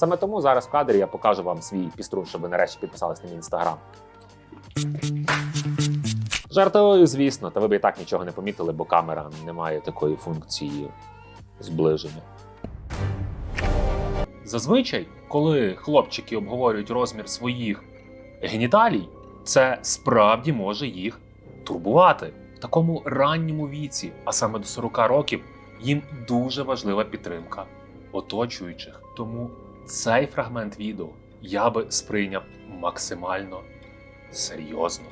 Саме тому зараз в кадрі я покажу вам свій піструн, щоб ви нарешті підписались на мій інстаграм. Жартую, звісно, та ви б і так нічого не помітили, бо камера не має такої функції зближення. Зазвичай, коли хлопчики обговорюють розмір своїх геніталій, це справді може їх турбувати. В такому ранньому віці, а саме до 40 років, їм дуже важлива підтримка оточуючих. Тому цей фрагмент відео я би сприйняв максимально серйозно.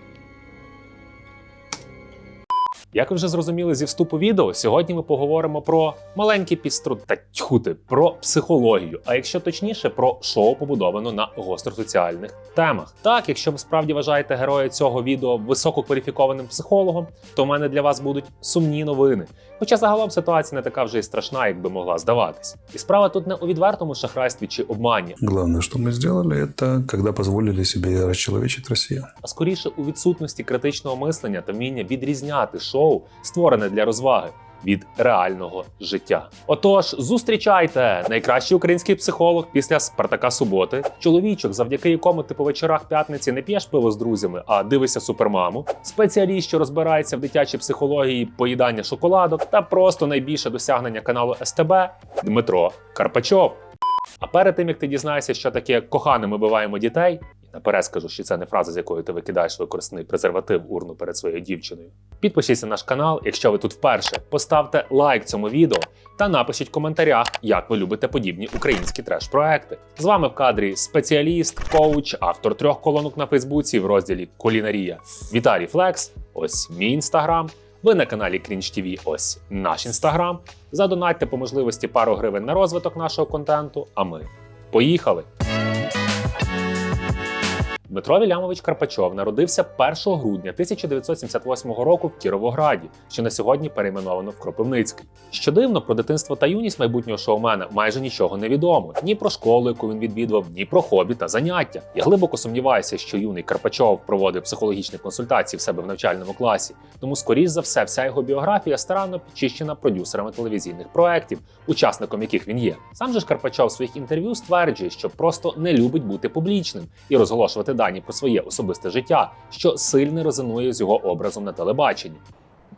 Як ви вже зрозуміли зі вступу відео, сьогодні ми поговоримо про маленький піструт та тьхути, про психологію, а якщо точніше, про шоу побудовано на гостросоціальних темах. Так, якщо ви справді вважаєте героя цього відео висококваліфікованим психологом, то в мене для вас будуть сумні новини. Хоча загалом ситуація не така вже й страшна, як би могла здаватись. І справа тут не у відвертому шахрайстві чи обмані, Главное, что мы сделали, это когда позволили себе расчеловечить Россию. а скоріше у відсутності критичного мислення та вміння відрізняти шоу, створене для розваги. Від реального життя. Отож, зустрічайте найкращий український психолог після Спартака Суботи, чоловічок, завдяки якому ти по вечорах п'ятниці не п'єш пиво з друзями, а дивишся супермаму, спеціаліст, що розбирається в дитячій психології поїдання шоколадок, та просто найбільше досягнення каналу СТБ Дмитро Карпачов. А перед тим як ти дізнаєшся, що таке коханими биваємо дітей, наперед скажу, що це не фраза, з якою ти викидаєш використаний презерватив урну перед своєю дівчиною. Підпишіться на наш канал, якщо ви тут вперше. Поставте лайк цьому відео та напишіть в коментарях, як ви любите подібні українські треш-проекти. З вами в кадрі спеціаліст, коуч, автор трьох колонок на Фейсбуці в розділі Кулінарія Віталій Флекс. Ось мій інстаграм. Ви на каналі Cringe TV, ось наш інстаграм. Задонатьте по можливості пару гривень на розвиток нашого контенту. А ми поїхали! Дмитро Вілямович Карпачов народився 1 грудня 1978 року в Кіровограді, що на сьогодні перейменовано в Кропивницький. Що дивно, про дитинство та юність майбутнього шоумена майже нічого не відомо ні про школу, яку він відвідував, ні про хобі та заняття. Я глибоко сумніваюся, що юний Карпачов проводив психологічні консультації в себе в навчальному класі. Тому, скоріш за все, вся його біографія старанно підчищена продюсерами телевізійних проєктів, учасником яких він є. Сам же ж Карпачов в своїх інтерв'ю стверджує, що просто не любить бути публічним і розголошувати дані про своє особисте життя, що сильно резонує з його образом на телебаченні.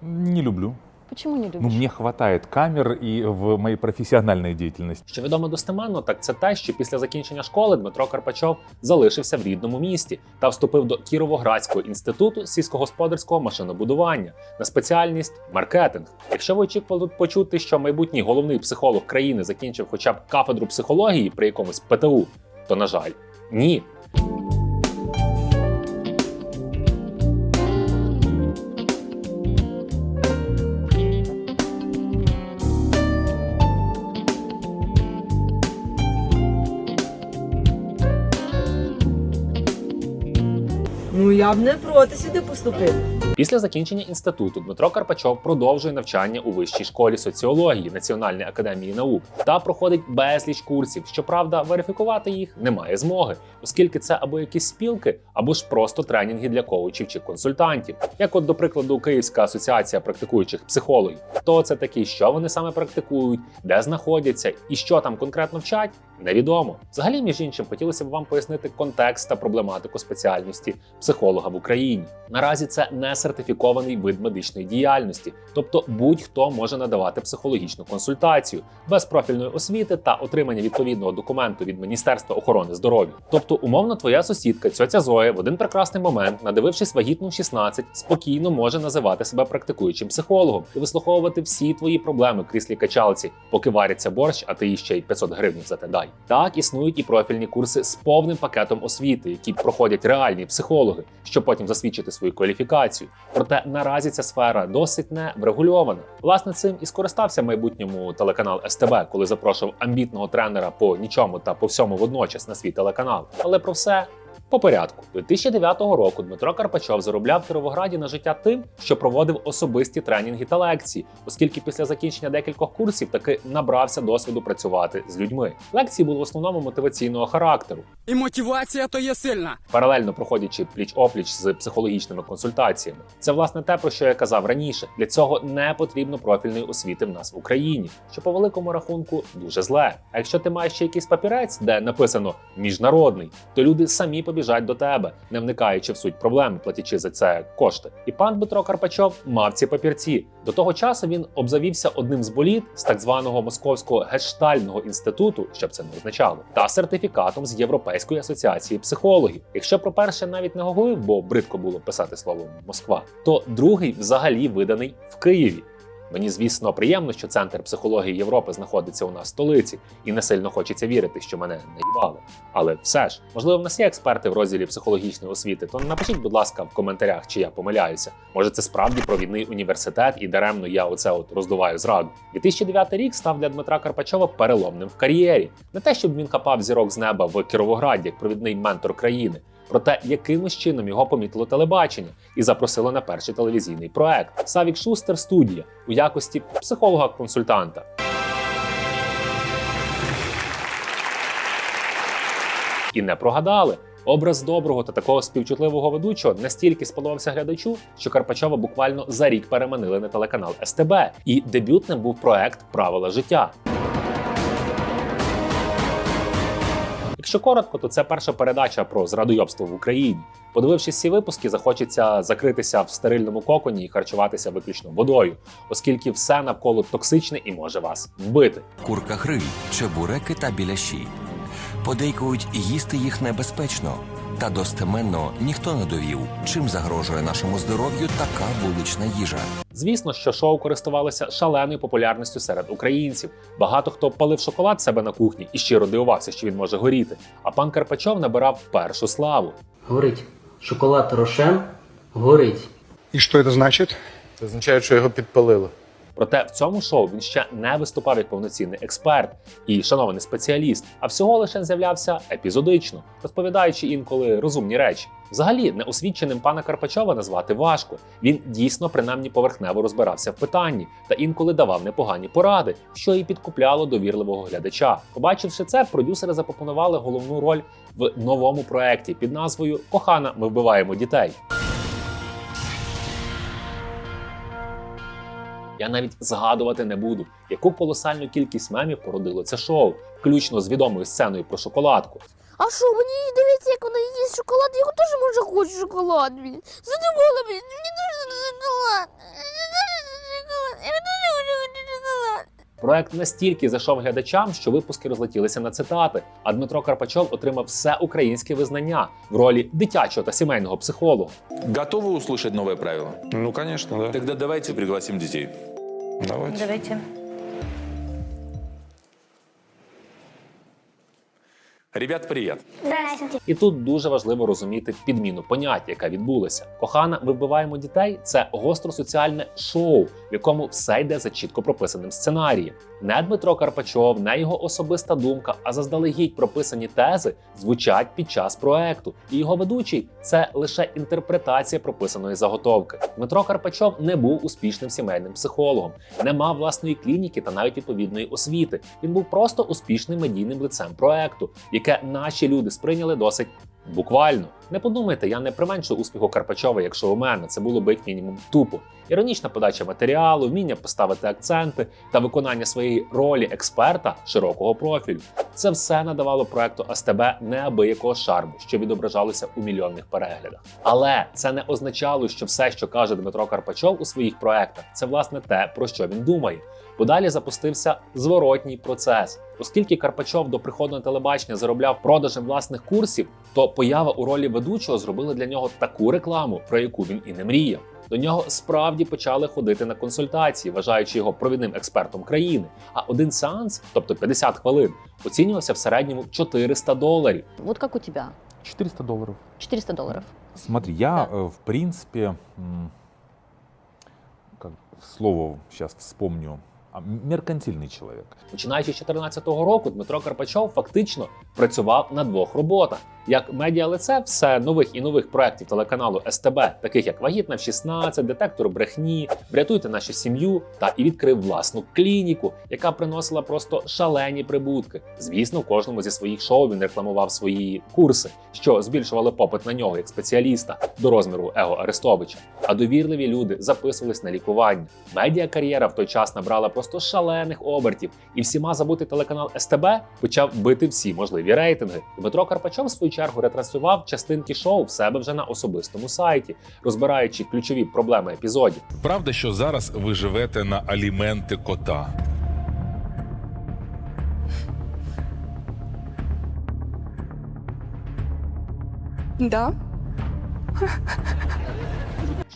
Не люблю. Почему не любишь? Ну, мне хватает камер и в моей профессиональной деятельности. Що відомо достеменно, так це те, що після закінчення школи Дмитро Карпачов залишився в рідному місті та вступив до Кіровоградського інституту сільськогосподарського машинобудування на спеціальність маркетинг. Якщо ви очікували почути, що майбутній головний психолог країни закінчив хоча б кафедру психології при якомусь ПТУ, то на жаль, ні. Я б не проти сюди поступити. Після закінчення інституту Дмитро Карпачов продовжує навчання у вищій школі соціології Національної академії наук та проходить безліч курсів. Щоправда, верифікувати їх немає змоги, оскільки це або якісь спілки, або ж просто тренінги для коучів чи консультантів. Як, от, до прикладу, Київська асоціація практикуючих психологів. Хто це такі, що вони саме практикують, де знаходяться і що там конкретно вчать, невідомо. Взагалі, між іншим, хотілося б вам пояснити контекст та проблематику спеціальності психолога в Україні. Наразі це не сертифікований вид медичної діяльності, тобто будь-хто може надавати психологічну консультацію без профільної освіти та отримання відповідного документу від Міністерства охорони здоров'я. Тобто, умовно, твоя сусідка, цьоця Зоя, в один прекрасний момент, надивившись вагітну в 16, спокійно може називати себе практикуючим психологом і вислуховувати всі твої проблеми кріслі качалці, поки вариться борщ, а ти ще й 500 гривень дай. Так існують і профільні курси з повним пакетом освіти, які проходять реальні психологи, щоб потім засвідчити свою кваліфікацію. Проте наразі ця сфера досить не врегульована. Власне, цим і скористався майбутньому телеканал СТБ, коли запрошував амбітного тренера по нічому та по всьому водночас на свій телеканал. Але про все По порядку, 2009 року Дмитро Карпачов заробляв в Кіровограді на життя тим, що проводив особисті тренінги та лекції, оскільки після закінчення декількох курсів таки набрався досвіду працювати з людьми. Лекції були в основному мотиваційного характеру. І мотивація то є сильна. паралельно проходячи пліч опліч з психологічними консультаціями. Це власне те, про що я казав раніше. Для цього не потрібно профільної освіти в нас в Україні, що по великому рахунку дуже зле. А якщо ти маєш ще якийсь папірець, де написано міжнародний, то люди самі побіжать до тебе, не вникаючи в суть проблеми, платячи за це кошти. І пан Дмитро Карпачов мав ці папірці. До того часу він обзавівся одним з боліт з так званого московського гештального інституту, що б це не означало, та сертифікатом з Європейської асоціації психологів. Якщо про перше навіть не говорив, бо бридко було писати слово Москва, то другий взагалі виданий в Києві. Мені, звісно, приємно, що центр психології Європи знаходиться у нас в столиці, і не сильно хочеться вірити, що мене не. Але все ж, можливо, в нас є експерти в розділі психологічної освіти, то напишіть, будь ласка, в коментарях, чи я помиляюся. Може, це справді провідний університет, і даремно я оце от роздуваю зраду. 2009 рік став для Дмитра Карпачова переломним в кар'єрі. Не те, щоб він хапав зірок з неба в Кіровограді як провідний ментор країни. Проте якимось чином його помітило телебачення і запросило на перший телевізійний проект Савік Шустер студія у якості психолога-консультанта. І не прогадали. Образ доброго та такого співчутливого ведучого настільки сподобався глядачу, що Карпачова буквально за рік переманили на телеканал СТБ. І дебютним був проект Правила життя. Якщо коротко, то це перша передача про зрадойобство в Україні. Подивившись ці випуски, захочеться закритися в стерильному коконі і харчуватися виключно водою, оскільки все навколо токсичне і може вас вбити. курка гриль, чебуреки та біляші. Подейкують, їсти їх небезпечно. Та достеменно ніхто не довів, чим загрожує нашому здоров'ю така вулична їжа. Звісно, що шоу користувалося шаленою популярністю серед українців. Багато хто палив шоколад себе на кухні і щиро дивувався, що він може горіти. А пан Карпачов набирав першу славу. Горить. Шоколад Рошен горить. И что это значит? Це означає, що його підпалили. Проте в цьому шоу він ще не виступав як повноцінний експерт і шанований спеціаліст, а всього лише з'являвся епізодично, розповідаючи інколи розумні речі. Взагалі, неосвіченим пана Карпачова назвати важко. Він дійсно принаймні поверхнево розбирався в питанні та інколи давав непогані поради, що і підкупляло довірливого глядача. Побачивши це, продюсери запропонували головну роль в новому проекті під назвою Кохана, ми вбиваємо дітей. Я навіть згадувати не буду, яку колосальну кількість мемів породило це шоу, включно з відомою сценою про шоколадку. А що, мені дивиться, як вона їсть шоколад, я його теж може хочу шоколад. Задумала, мені дуже шоколад. Мені дуже шоколад. Я дуже хочу шоколад. Проект настільки зайшов глядачам, що випуски розлетілися на цитати. А Дмитро Карпачов отримав все українське визнання в ролі дитячого та сімейного психолога. Готовы услышать новое правило? Ну, конечно, да. Тогда давайте пригласим детей. Давайте. Давайте. Ребят, привет. І тут дуже важливо розуміти підміну понять, яка відбулася. Кохана, ми вбиваємо дітей. Це гостросоціальне шоу, в якому все йде за чітко прописаним сценарієм. Не Дмитро Карпачов, не його особиста думка, а заздалегідь прописані тези звучать під час проекту. І його ведучий це лише інтерпретація прописаної заготовки. Дмитро Карпачов не був успішним сімейним психологом, не мав власної клініки та навіть відповідної освіти. Він був просто успішним медійним лицем проекту, яке наші люди сприйняли досить буквально. Не подумайте, я не применшую успіху Карпачова, якщо у мене це було би як мінімум тупо. Іронічна подача матеріалу, вміння поставити акценти та виконання своєї ролі експерта широкого профілю. Це все надавало проекту АСТБ неабиякого шарму, що відображалося у мільйонних переглядах. Але це не означало, що все, що каже Дмитро Карпачов у своїх проектах, це власне те, про що він думає. Бо далі запустився зворотній процес. Оскільки Карпачов до приходу на телебачення заробляв продажем власних курсів, то поява у ролі ведучого зробила для нього таку рекламу, про яку він і не мріяв. До нього справді почали ходити на консультації, вважаючи його провідним експертом країни. А один сеанс, тобто 50 хвилин, оцінювався в середньому 400 доларів. Вот как у тебя? 400 долларов. 400 долларов. Смотри, я, Да. э, в принципе, м, как слово сейчас вспомню, а, меркантильный человек. Починаючи з 2014 року, Дмитро Карпачов фактично працював на двох роботах. Як медіалице все нових і нових проєктів телеканалу СТБ, таких як Вагітна в 16, Детектор брехні, Врятуйте нашу сім'ю та і відкрив власну клініку, яка приносила просто шалені прибутки. Звісно, в кожному зі своїх шоу він рекламував свої курси, що збільшували попит на нього як спеціаліста до розміру Его Арестовича. А довірливі люди записувались на лікування. Медіа кар'єра в той час набрала просто шалених обертів, і всіма забутий телеканал СТБ почав бити всі можливі рейтинги. Дмитро Карпачов в свою чергу ретранслював частинки шоу в себе вже на особистому сайті, розбираючи ключові проблеми епізодів. Правда, що зараз ви живете на аліменти кота. Да.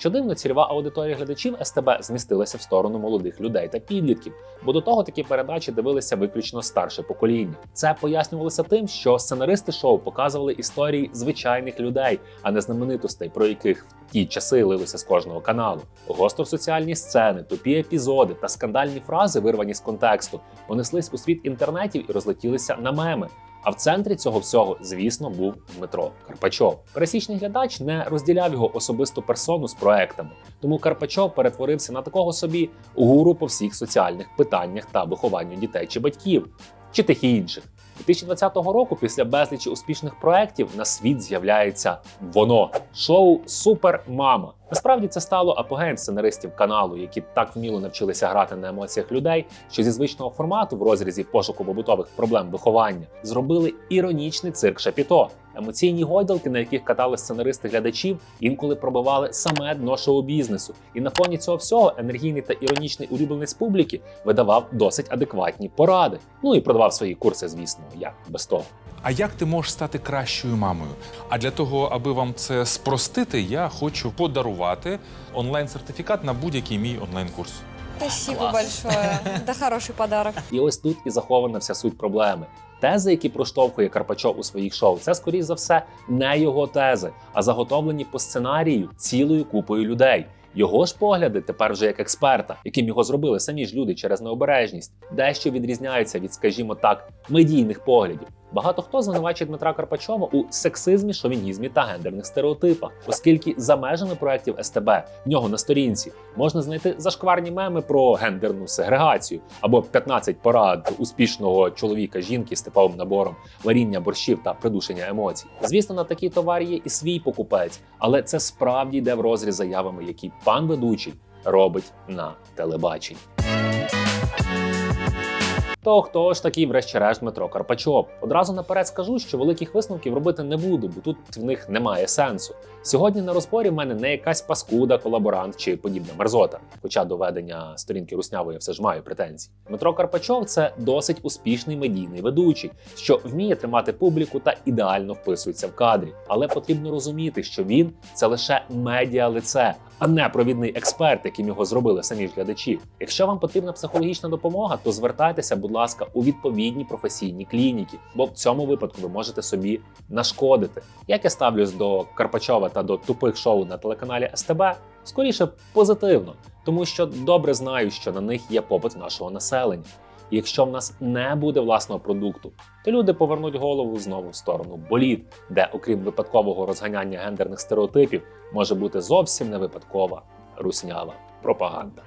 Що дивно, цільова аудиторія глядачів СТБ змістилася в сторону молодих людей та підлітків, бо до того такі передачі дивилися виключно старше покоління. Це пояснювалося тим, що сценаристи шоу показували історії звичайних людей, а не знаменитостей, про яких в ті часи лилося з кожного каналу. Гостро соціальні сцени, тупі епізоди та скандальні фрази, вирвані з контексту, понеслись у світ інтернетів і розлетілися на меми. А в центрі цього всього, звісно, був Дмитро Карпачов. Пересічний глядач не розділяв його особисту персону з проектами, тому Карпачов перетворився на такого собі гуру по всіх соціальних питаннях та вихованню дітей чи батьків, чи тих і інших. 2020 року, після безлічі успішних проєктів, на світ з'являється воно шоу Супер Мама. Насправді це стало апогеєм сценаристів каналу, які так вміло навчилися грати на емоціях людей, що зі звичного формату в розрізі пошуку побутових проблем виховання зробили іронічний цирк Шапіто. Емоційні гойдалки, на яких катали сценаристи глядачів, інколи пробивали саме дно шоу-бізнесу. І на фоні цього всього енергійний та іронічний улюбленець публіки видавав досить адекватні поради. Ну і продавав свої курси, звісно, як без того. А як ти можеш стати кращою мамою? А для того, аби вам це спростити, я хочу подарувати онлайн-сертифікат на будь-який мій онлайн-курс. Спасибо большое. Это хороший подарок. І ось тут і захована вся суть проблеми. Тези, які проштовхує Карпачов у своїх шоу, це скоріш за все не його тези, а заготовлені по сценарію цілою купою людей. Його ж погляди тепер вже як експерта, яким його зробили самі ж люди через необережність, дещо відрізняються від, скажімо так, медійних поглядів. Багато хто звинувачує Дмитра Карпачова у сексизмі, шовінізмі та гендерних стереотипах, оскільки за межами проєктів СТБ в нього на сторінці можна знайти зашкварні меми про гендерну сегрегацію або 15 порад успішного чоловіка жінки з типовим набором варіння борщів та придушення емоцій. Звісно, на такий товар є і свій покупець, але це справді йде в розріз заявами, які пан ведучий робить на телебаченні. То хто ж такий, врешті-решт, Дмитро Карпачов? Одразу наперед скажу, що великих висновків робити не буду, бо тут в них немає сенсу. Сьогодні на розборі в мене не якась паскуда, колаборант чи подібна мерзота. Хоча до ведення сторінки руснявої все ж маю претензії. Дмитро Карпачов це досить успішний медійний ведучий, що вміє тримати публіку та ідеально вписується в кадрі. Але потрібно розуміти, що він це лише медіалице, а не провідний експерт, яким його зробили самі ж глядачі. Якщо вам потрібна психологічна допомога, то звертайтеся, будь ласка, у відповідні професійні клініки, бо в цьому випадку ви можете собі нашкодити. Як я ставлюсь до Карпачова та до тупих шоу на телеканалі СТБ, скоріше позитивно, тому що добре знаю, що на них є попит нашого населення якщо в нас не буде власного продукту, то люди повернуть голову знову в сторону боліт, де, окрім випадкового розганяння гендерних стереотипів, може бути зовсім не випадкова руснява пропаганда.